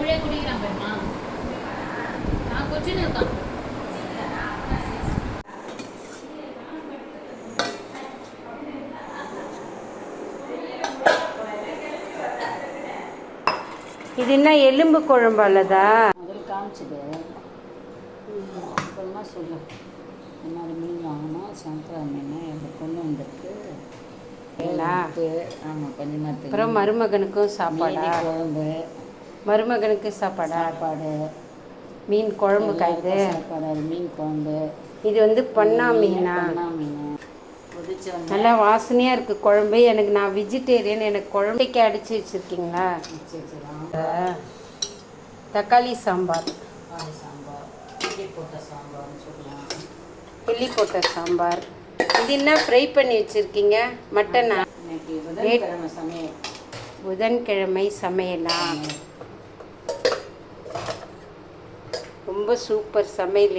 ఊరే గుడికి రమ్మమ్మా నాకు వచ్చి వెళ్తాం இது என்ன எலும்பு குழம்பு அல்லதா? முதல் காமிச்சது அப்புறமா சொல்லு. இந்த மாதிரி மீன் வாங்கினோம் சங்கரா மீன் எனக்கு பொண்ணு வந்திருக்கு. ஆமாம் கொஞ்சமாக அப்புறம் மருமகனுக்கும் சாப்பாடு? குழம்பு. மருமகனுக்கு சாப்பாடா? சாப்பாடு. மீன் குழம்பு காயுது சாப்பாடு மீன் குழம்பு. இது வந்து பண்ணா மீனா? மீன். நல்லா வாசனையாக இருக்குது குழம்பு. எனக்கு நான் வெஜிடேரியன் எனக்கு குழம்பைக்கு அடிச்சு வச்சுருக்கீங்களா? தக்காளி சாம்பார். கிள்ளி போட்ட சாம்பார். இது என்ன ஃப்ரை பண்ணி வச்சுருக்கீங்க? மட்டனா? புதன்கிழமை சமையலா. ரொம்ப சூப்பர் சமையல்